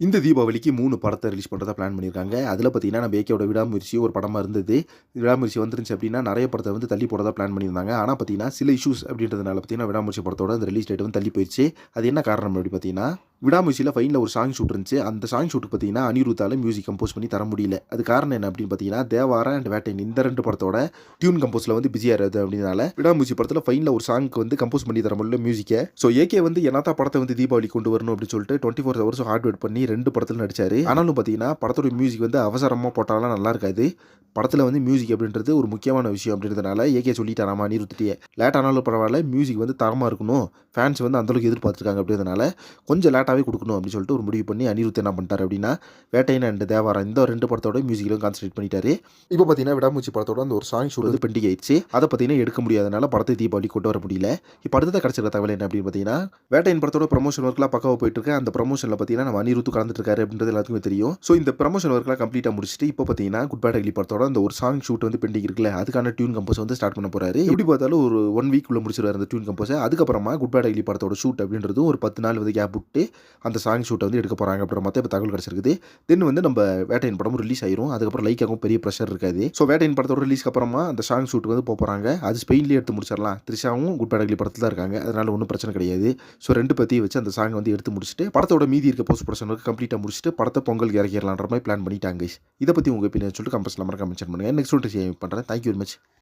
இந்த தீபாவளிக்கு மூணு படத்தை ரிலீஸ் பண்ணுறதா பிளான் பண்ணியிருக்காங்க. அதில் பார்த்தீங்கன்னா நம்ம ஏகேவோட விடாமுயற்சி ஒரு படமாக இருந்தது. விடாமுயற்சி வந்துருந்துச்சு அப்படின்னா நிறைய படத்தை வந்து தள்ளி போடதா பிளான் பண்ணியிருந்தாங்க. ஆனால் பார்த்தீங்கன்னா சில இஷ்யூஸ் அப்படின்றதுனால பார்த்தீங்கன்னா விடாமுயற்சி படத்தோட அந்த ரிலீஸ் டேட் வந்து தள்ளி போயிடுச்சு அது என்ன காரணம் அப்படி பார்த்தீங்கன்னா விடாமுயற்சியில் ஃபைனில் ஒரு சாங் ஷூட் இருந்துச்சு. அந்த சாங் ஷூட்டுக்கு பார்த்தீங்கன்னா அனிருத்தால் மியூசிக் கம்போஸ் பண்ணி தர முடியல. அது காரணம் என்ன அப்படின்னு பார்த்தீங்கன்னா தேவாரா அண்ட் வேட்டைன் இந்த ரெண்டு படத்தோட டியூன் கம்போஸில் வந்து பிஸியாக இருக்குது அப்படினால விடாமுயற்சி படத்தில் ஃபைனில் ஒரு சாங்க்கு வந்து கம்போஸ் பண்ணி தர முடியல மியூசிக்கை ஸோ ஏகே வந்து என்னத்தா படத்தை வந்து தீபாவளி கொண்டு வரணும் அப்படின்னு சொல்லிட்டு twenty four hours hard work பண்ணி ரெண்டு படத்தில் நடிச்சார். ஆனாலும் பார்த்தீங்கன்னா படத்தோட மியூசிக் வந்து அவசரமாக போட்டாலும் நல்லா இருக்காது. படத்தில் வந்து மியூசிக் அப்படின்றது ஒரு முக்கியமான விஷயம் அப்படின்றதுனால ஏகே சொல்லிட்டாராமா அனிருத்திட்டே லேட் ஆனாலும் பரவாயில்ல மியூசிக் வந்து தரமாக இருக்கணும். ஃபேன்ஸ் வந்து அந்தளவுக்கு எதிர்பார்த்துருக்காங்க அப்படின்றதுனால கொஞ்சம் லேட் லேட்டாகவே கொடுக்கணும் அப்படின்னு சொல்லிட்டு ஒரு முடிவு பண்ணி அனிருத் என்ன பண்ணிட்டார் அப்படின்னா வேட்டையன் அண்ட் தேவாரம் இந்த ரெண்டு படத்தோட மியூசிக்கிலும் கான்சன்ட்ரேட் பண்ணிட்டாரு. இப்போ பார்த்தீங்கன்னா விடாமூச்சி படத்தோட அந்த ஒரு சாங் ஷூட் வந்து பெண்டிங் ஆயிடுச்சு. அதை பார்த்தீங்கன்னா எடுக்க முடியாதனால படத்தை தீபாவளி கொண்டு வர முடியல. இப்போ அடுத்ததாக கிடச்சிருக்க தகவல் என்ன அப்படின்னு பார்த்தீங்கன்னா வேட்டையன் படத்தோட ப்ரமோஷன் ஒர்க்லாம் பக்காவாக போயிட்டு இருக்கு அந்த ப்ரமோஷனில் பார்த்தீங்கன்னா நம்ம அனிருத்து கலந்துட்டு இருக்காரு அப்படின்றது எல்லாத்துக்குமே தெரியும். ஸோ இந்த ப்ரமோஷன் ஒர்க்லாம் கம்ப்ளீட்டாக முடிச்சுட்டு இப்போ பார்த்தீங்கன்னா குட் பேட் அகிலி படத்தோட அந்த ஒரு சாங் ஷூட் வந்து பெண்டிங் இருக்குல்ல அதுக்கான டியூன் கம்போஸ் வந்து ஸ்டார்ட் பண்ண போறாரு. எப்படி பார்த்தாலும் ஒரு ஒன் வீக் உள்ள முடிச்சிருவாரு அந்த டியூன் கம்போஸை அதுக்கப்புறமா குட் பேட் அகிலி படத்தோட ஷூட் அப்படின்றதும் ஒரு பத்து நாள் வந்து கேப் விட்டு அந்த சாங் ஷூட்டை வந்து எடுக்க போறாங்க அப்படின்ற மற்ற இப்போ தகவல் கிடச்சிருக்குது. தென் வந்து நம்ம வேட்டையின் படமும் ரிலீஸ் ஆயிரும். அதுக்கப்புறம் லைக்காகவும் பெரிய ப்ரெஷர் இருக்காது. ஸோ வேட்டையின் படத்தோட ரிலீஸ்க்கு அப்புறமா அந்த சாங் ஷூட் வந்து போகிறாங்க அது ஸ்பெயின்லேயே எடுத்து முடிச்சிடலாம். த்ரிஷாவும் குட் பேடகலி படத்தில் தான் இருக்காங்க. அதனால ஒன்றும் பிரச்சனை கிடையாது. ஸோ ரெண்டு பற்றியும் வச்சு அந்த சாங் வந்து எடுத்து முடிச்சுட்டு படத்தோட மீதி இருக்க போஸ்ட் ப்ரொடக்ஷன் ஒர்க் கம்ப்ளீட்டாக முடிச்சுட்டு படத்தை பொங்கல் இறக்கிடலான்ற மாதிரி பிளான் பண்ணிட்டாங்க இதை பற்றி உங்கள் ஒப்பீனியன் சொல்லிட்டு கம்பஸ் நம்பர் கமெண்ட் பண்ணுங்கள் நெக்ஸ்ட் ஒன்று பண்ணுறேன் தேங்க்யூ வெரி மச்